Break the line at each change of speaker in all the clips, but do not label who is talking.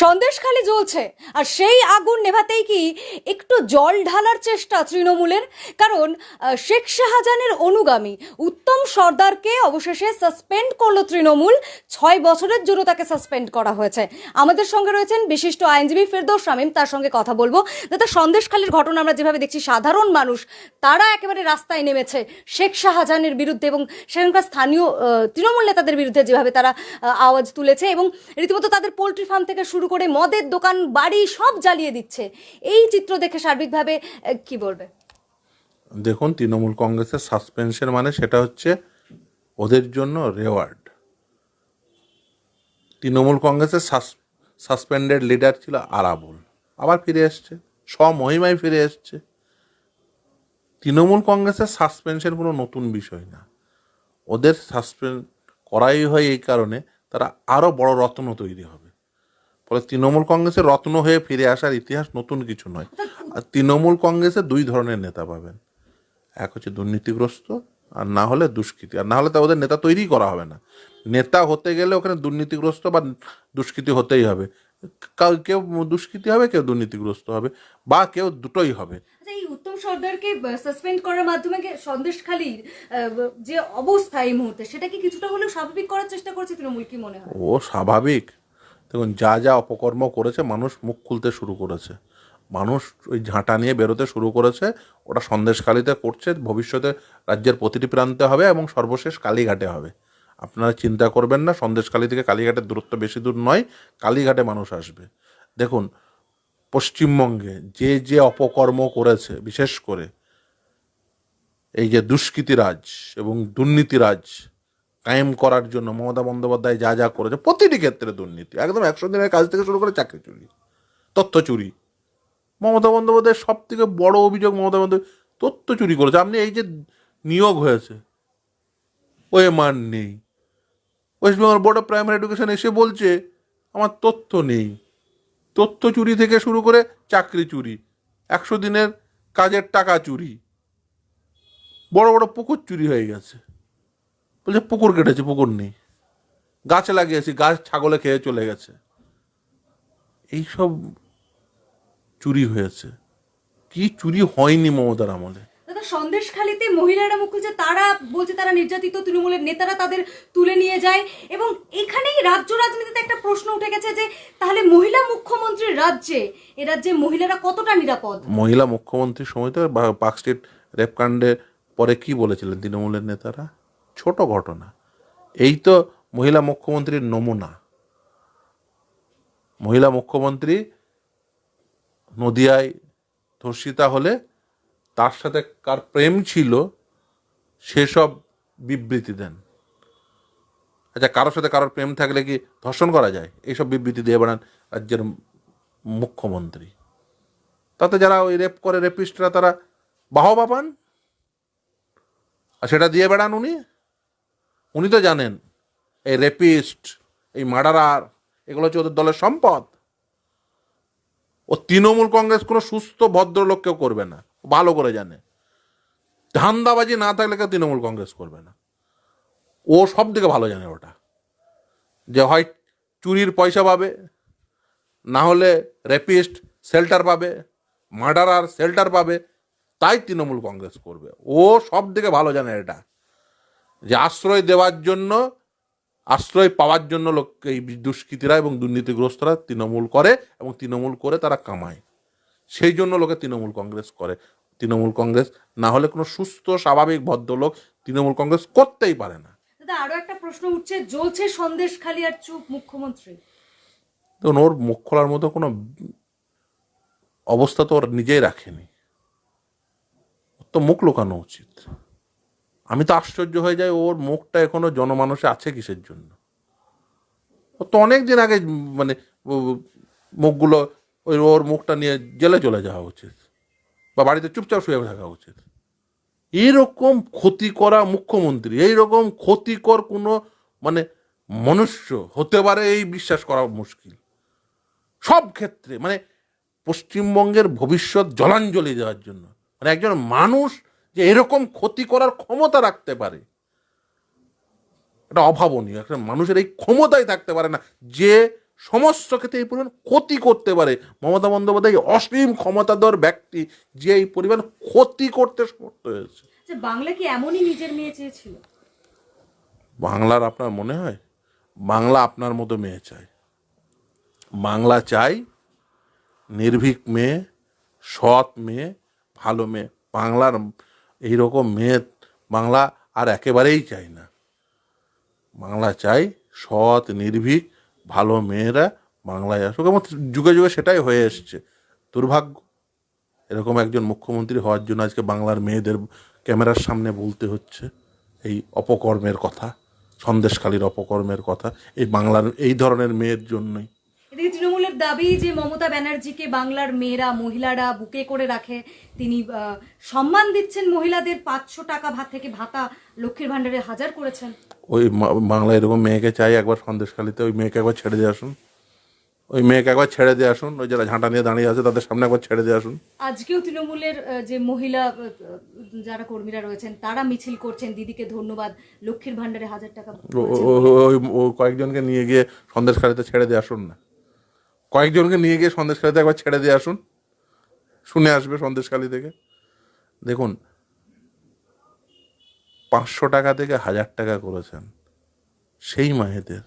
সন্দেশখালি জ্বলছে। আর সেই আগুন নেভাতেই কি একটু জল ঢালার চেষ্টা তৃণমূলের? কারণ শেখ শাহজাহানের অনুগামী উত্তম সর্দারকে অবশেষে সাসপেন্ড করল তৃণমূল। ছয় বছরের জন্য তাকে সাসপেন্ড করা হয়েছে। আমাদের সঙ্গে রয়েছেন বিশিষ্ট আইনজীবী ফেরদৌস শামীম, তার সঙ্গে কথা বলব। দাদা, সন্দেশখালির ঘটনা আমরা যেভাবে দেখছি, সাধারণ মানুষ, তারা একেবারে রাস্তায় নেমেছে শেখ শাহজাহানের বিরুদ্ধে এবং সেখানকার স্থানীয় তৃণমূল নেতাদের বিরুদ্ধে যেভাবে তারা আওয়াজ তুলেছে এবং রীতিমতো তাদের পোলট্রি ফার্ম থেকে শুরু করে মদের দোকান, বাড়ি সব জ্বালিয়ে দিচ্ছে। এই চিত্র দেখে সার্বিকভাবে কি বলবে?
দেখুন, তৃণমূল কংগ্রেসের সাসপেনশন মানে সেটা হচ্ছে ওদের জন্য রেওয়ার্ড তৃণমূল কংগ্রেসের সাসপেন্ডেড লিডার ছিল আরাবুল। আবার ফিরে এসছে, স্বমহিমায় ফিরে এসছে। তৃণমূল কংগ্রেসের সাসপেনশন কোনো নতুন বিষয় না। ওদের সাসপেন্ড করাই হয় এই কারণে তারা আরও বড় রত্ন তৈরি হবে। ফলে তৃণমূল কংগ্রেসের রত্ন হয়ে ফিরে আসার ইতিহাস নতুন কিছু নয়। আর তৃণমূল কংগ্রেসে দুই ধরনের নেতা পাবেন। এক হচ্ছে দুর্নীতিগ্রস্ত আর না হলে দুষ্কৃতি। আর না হলে তা ওদের নেতা তৈরি করা হবে না। নেতা হতে গেলে ওখানে দুর্নীতিগ্রস্ত বা দুষ্কৃতি হতেই হবে। কাউ- কেউ দুষ্কৃতি হবে কেউ দুর্নীতিগ্রস্ত হবে বা কেউ দুটোই হবে।
আচ্ছা এই উত্তম সর্দারকে সাসপেন্ড করার মাধ্যমে সন্দেশখালির যে অবস্থা এই মুহূর্তে সেটা কি কিছুটা হলেও স্বাভাবিক করার চেষ্টা করছে তৃণমূল কি মনে হয়?
ও স্বাভাবিক। দেখুন, যা যা অপকর্ম করেছে, মানুষ মুখ খুলতে শুরু করেছে। মানুষ ওই ঝাঁটা নিয়ে বেরোতে শুরু করেছে ওটা সন্দেশখালিতে করছে, ভবিষ্যতে রাজ্যের প্রতিটি প্রান্তে হবে এবং সর্বশেষ কালীঘাটে হবে। আপনারা চিন্তা করবেন না, সন্দেশখালি থেকে কালীঘাটের দূরত্ব বেশি দূর নয়, কালীঘাটে মানুষ আসবে। দেখুন, পশ্চিমবঙ্গে যে যে অপকর্ম করেছে, বিশেষ করে এই যে দুষ্কৃতিরাজ এবং দুর্নীতিরাজ কায়েম করার জন্য মমতা বন্দ্যোপাধ্যায় যা যা করেছে, প্রতিটি ক্ষেত্রে দুর্নীতি। একদম একশো দিনের কাজ থেকে শুরু করে চাকরি চুরি, তথ্য চুরি। মমতা বন্দ্যোপাধ্যায়ের সব থেকে বড় অভিযোগ মমতা বন্দ্যোপাধ্যায় তথ্য চুরি করেছে। আপনি এই যে নিয়োগ হয়েছে ও মান নেই। West Bengal board of primary education এসে বলছে, আমার তথ্য নেই। তথ্য চুরি থেকে শুরু করে চাকরি চুরি, একশো দিনের কাজের টাকা চুরি, বড় বড় পুকুর চুরি হয়ে গেছে। বলছে পুকুর কেটেছে পুকুর নেই। গাছে লাগিয়েছি গাছ ছাগলে খেয়ে চলে গেছে। এইসব চুরি হয়েছে। কি চুরি হয়নি মমতার আমলে?
দাদা সন্দেশখালিতে মহিলারা মুখ খুলছে তারা বলছে তারা নির্যাতিত তৃণমূলের নেতারা তাদের তুলে নিয়ে যায়। এবং এখানেই রাজ্য রাজনীতিতে একটা প্রশ্ন উঠে গেছে যে তাহলে মহিলা মুখ্যমন্ত্রীর রাজ্যে এ রাজ্যে মহিলারা কতটা নিরাপদ?
মহিলা মুখ্যমন্ত্রীর সময় তো বা- পার্কস্ট্রিট রেপকাণ্ডে পরে কি বলেছিলেন তৃণমূলের নেতারা? ছোট ঘটনা। এই তো মহিলা মুখ্যমন্ত্রীর নমুনা। মহিলা মুখ্যমন্ত্রী নদিয়ায় ধর্ষিতা হলে তার সাথে কার প্রেম ছিল সেসব বিবৃতি দেন। আচ্ছা কারোর সাথে কারোর প্রেম থাকলে কি ধর্ষণ করা যায়? এইসব বিবৃতি দিয়ে বেড়ান রাজ্যের মুখ্যমন্ত্রী। তাতে যারা ওই রেপ করে রেপিস্টরা তারা বাহবা পান? আর সেটা দিয়ে বেড়ান উনি? উনি তো জানেন, এই রেপিস্ট এই মার্ডারার এগুলো হচ্ছে ওদের দলের সম্পদ। ও তৃণমূল কংগ্রেস কোনো সুস্থ ভদ্রলোককেও করবে না। ভালো করে জানে। ধান্দাবাজি না থাকলে কেউ তৃণমূল কংগ্রেস করবে না। ও সব থেকে ভালো জানে ওটা। যে হয় চুরির পয়সা পাবে, না হলে রেপিস্ট শেল্টার পাবে মার্ডারার শেল্টার পাবে, তাই তৃণমূল কংগ্রেস করবে। ও সব থেকে ভালো জানে এটা। যে আশ্রয় দেওয়ার জন্য আশ্রয় পাওয়ার জন্য লোক এই দুষ্কৃতীরা এবং দুর্নীতিগ্রস্তরা তৃণমূল করে এবং তৃণমূল করে তারা কামায়। সেই জন্য লোকে তৃণমূল কংগ্রেস করে। তৃণমূল কংগ্রেস না হলে কোনো সুস্থ স্বাভাবিক ভদ্রলোক তৃণমূল কংগ্রেস করতেই পারে না।
দাদা আরও একটা প্রশ্ন উঠছে জ্বলছে সন্দেশখালি আর চুপ মুখ্যমন্ত্রী।
দেখুন ওর মুখ খোলার মতো কোনো অবস্থা তো ওর নিজেই রাখেনি। তো মুখ লুকানো উচিত। আমি তো আশ্চর্য হয়ে যাই, ওর মুখটা এখনও জনমানসে আছে কিসের জন্য? ও তো অনেক দিন আগে মানে মুখগুলো, ওই ওর মুখটা নিয়ে জেলে চলে যাওয়া উচিত বা বাড়িতে চুপচাপ শুয়ে থাকা উচিত। এইরকম ক্ষতি করা মুখ্যমন্ত্রী, এইরকম ক্ষতিকর কোনো মানে মনুষ্য হতে পারে এই বিশ্বাস করা মুশকিল। সব ক্ষেত্রে মানে পশ্চিমবঙ্গের ভবিষ্যৎ জলাঞ্জলি দেওয়ার জন্য। মানে একজন মানুষ যে এরকম ক্ষতি করার ক্ষমতা রাখতে পারে। এটা অভাবনীয়। একটা মানুষের এই ক্ষমতাই থাকতে পারে না। যে সমস্ত ক্ষেত্রে এই পরিমাণ ক্ষতি করতে পারে। মমতা বন্দ্যোপাধ্যায় অসীম ক্ষমতাধর ব্যক্তি যে এই পরিমাণ ক্ষতি করতে সমর্থ হয়েছে।
বাংলা কি এমনই নিজের মেয়ে চেয়েছিল?
বাংলার আপনার মনে হয়? বাংলা আপনার মতো মেয়ে চাই। বাংলা চাই নির্ভীক মেয়ে সৎ মেয়ে ভালো মেয়ে। বাংলার এইরকম মেয়ে বাংলা আর একেবারেই চাই না। বাংলা চাই সৎ, নির্ভীক, ভালো মেয়েরা বাংলায় আসুক এবং যুগে যুগে সেটাই হয়ে এসছে। দুর্ভাগ্য। এরকম একজন মুখ্যমন্ত্রী হওয়ার জন্য আজকে বাংলার মেয়েদের ক্যামেরার সামনে বলতে হচ্ছে, এই অপকর্মের কথা, সন্দেশখালীর অপকর্মের কথা, এই বাংলার, এই ধরনের মেয়ের জন্যই।
তৃণমূলের দাবি যে মমতা ব্যানার্জিকে বাংলার মেয়েরা মহিলারা বুকে করে রাখে তিনি সম্মান দিচ্ছেন মহিলাদের পাঁচশো টাকা ভাত থেকে ভাতা লক্ষ্মীর ভাণ্ডারে হাজার করেছেন।
ওই বাংলা এরকম মেয়েকে চাই একবার সন্দেশখালীতে ওই মেয়েকে একবার ছেড়ে দিয়ে আসুন। ওই মেয়েকে একবার ছেড়ে দিয়ে আসুন ওই যারা ঝাঁটা নিয়ে দাঁড়িয়ে আছে তাদের সামনে একবার ছেড়ে দিয়ে আসুন।
আজকেও তৃণমূলের যে মহিলা যারা কর্মীরা রয়েছেন তারা মিছিল করছেন দিদিকে ধন্যবাদ লক্ষ্মীর ভাণ্ডারে হাজার টাকা
ওই কয়েকজনকে নিয়ে গিয়ে সন্দেশখালীতে ছেড়ে দিয়ে আসুন না। কয়েকজনকে নিয়ে গিয়ে সন্দেশখালীতে একবার ছেড়ে দিয়ে আসুন। শুনে আসবে সন্দেশখালী থেকে। দেখুন, পাঁচশো টাকা থেকে হাজার টাকা করেছেন। সেই মায়েদের,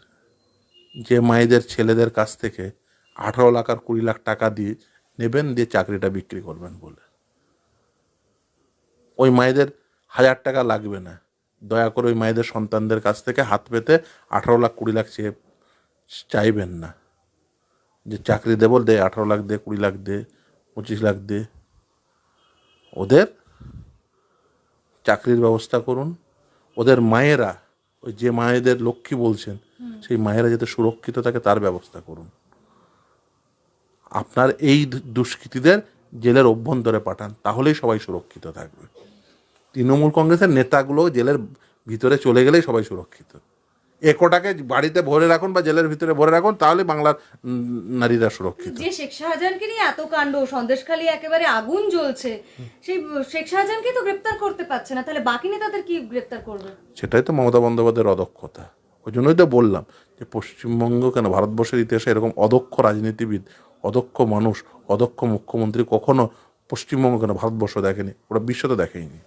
যে মায়েদের ছেলেদের কাছ থেকে আঠারো লাখ আর কুড়ি লাখ টাকা দিয়ে নেবেন, দিয়ে চাকরিটা বিক্রি করবেন বলে। ওই মায়েদের হাজার টাকা লাগবে না। দয়া করে ওই মায়েদের সন্তানদের কাছ থেকে হাত পেতে আঠারো লাখ কুড়ি লাখ চেয়ে চাইবেন না। যে চাকরি দেবো দে আঠারো লাখ দে কুড়ি লাখ দে পঁচিশ লাখ দে। ওদের চাকরির ব্যবস্থা করুন। ওদের মায়েরা ওই যে মায়েদের লক্ষ্মী বলছেন সেই মায়েরা যাতে সুরক্ষিত থাকে তার ব্যবস্থা করুন। আপনার এই দুষ্কৃতীদের জেলের অভ্যন্তরে পাঠান তাহলেই সবাই সুরক্ষিত থাকবে। তৃণমূল কংগ্রেসের নেতাগুলো জেলের ভিতরে চলে গেলেই সবাই সুরক্ষিত। একোটাকে বাড়িতে ভরে রাখুন বা জেলের ভিতরে ভরে রাখুন তাহলে বাংলার নারীরা সুরক্ষিত।
যে শেখ শাহজাহানকে নিয়ে এত কাণ্ড সন্দেশখালী একেবারে আগুন জ্বলছে সেই শেখ শাহজাহানকে তো গ্রেপ্তার করতে পারছে না তাহলে বাকি নেতাদের কি গ্রেপ্তার করবে?
সেটাই তো মমতা বন্দ্যোপাধ্যায়ের অদক্ষতা। ওই জন্যই তো বললাম যে পশ্চিমবঙ্গ কেন ভারতবর্ষের ইতিহাসে এরকম অদক্ষ রাজনীতিবিদ অদক্ষ মানুষ অদক্ষ মুখ্যমন্ত্রী কখনো পশ্চিমবঙ্গ কেন ভারতবর্ষ দেখেনি ওরা বিশ্ব তো দেখেইনি।